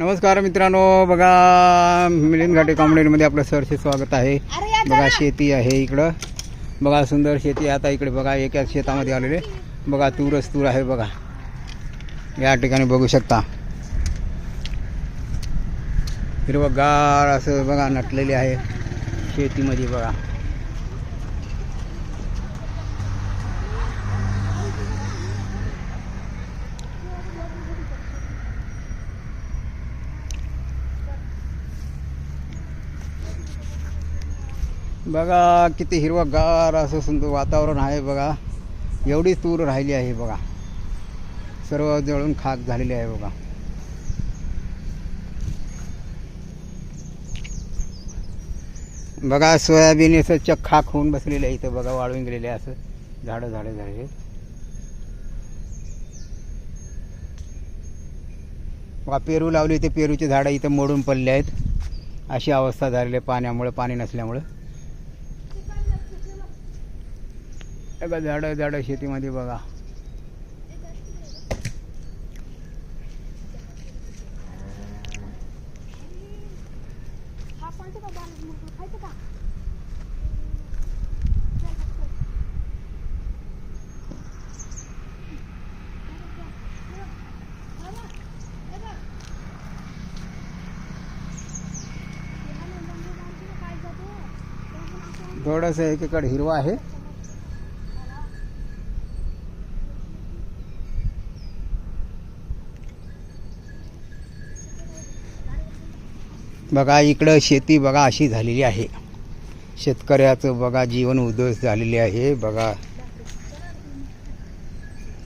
नमस्कार मित्रांनो बघा मिलिंद घाटे कॉमेडीमध्ये आपलं सरसे स्वागत आहे. बघा शेती आहे इकडं. बघा सुंदर शेती आहे. आता इकडे बघा एका शेतामध्ये आलेले. बघा तूरच तूर आहे बघा. या ठिकाणी बघू शकता. हिरवगार असं बघा नटलेले आहे. शेतीमध्ये बघा. बघा किती हिरवगार असं सुंदर वातावरण आहे बघा. एवढी तूर राहिली आहे बघा. सर्व जळून खाक झालेली आहे बघा. बघा सोयाबीन असं चक खाक होऊन बसलेलं आहे इथं बघा वाळून गेलेले आहे असं. झाडं झाडं झाले बघा पेरू लावली ते पेरूची झाडं इथं मोडून पडले आहेत. अशी अवस्था झालेली आहे पाण्यामुळे पाणी नसल्यामुळं. बघा झाडं झाडं शेतीमध्ये बघा. थोडंसं एकीकडे हिरवा आहे. बघा इकडं शेती बघा अशी झालेली आहे. शेतकऱ्याचं बघा जीवन उद्ध्वस्त झालेले आहे. बघा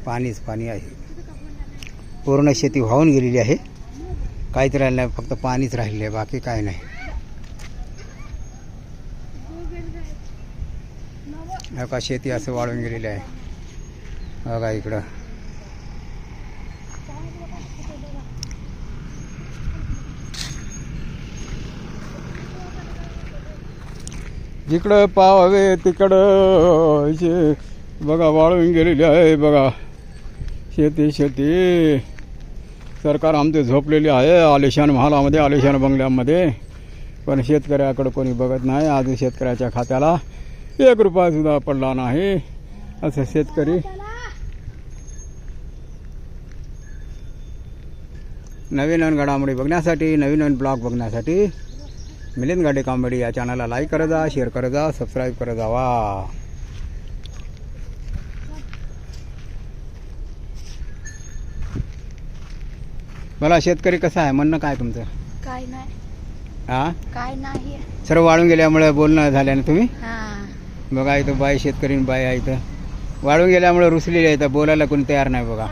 पाणीच पाणी आहे. पूर्ण शेती वाहून गेलेली आहे. काहीच राहिलं नाही फक्त पाणीच राहिलेलं आहे बाकी काय नाही. का शेती असं वाळून गेलेली आहे. बघा इकडं. जिकडं पाहावे तिकडं शे बघा वाळून गेलेली आहे बघा. शेती शेती. सरकार आमचे झोपलेले आहे आलिशान महालामध्ये आलिशान बंगल्यामध्ये. पण शेतकऱ्याकडं कोणी बघत नाही. आज शेतकऱ्याच्या खात्याला एक रुपयासुद्धा पडला नाही. असं शेतकरी. नवीन नवीन घडामोडी बघण्यासाठी नवीन नवीन ब्लॉग बघण्यासाठी मिलिंद गाडे कॉमेडी या चॅनलला लाईक करत जा शेअर करत जा सबस्क्राईब करत जावा. मला शेतकरी कसं आहे? म्हणणं काय तुमचं? काय नाही. हां काय नाही. सर्व वाळून गेल्यामुळे बोलणं झाल्यानं तुम्ही? हा. बघा इथं बाई शेतकरी बाई आहे इथं. वाळून गेल्यामुळे रुसलेली आहे इथं बोलायला कोणी तयार नाही बघा.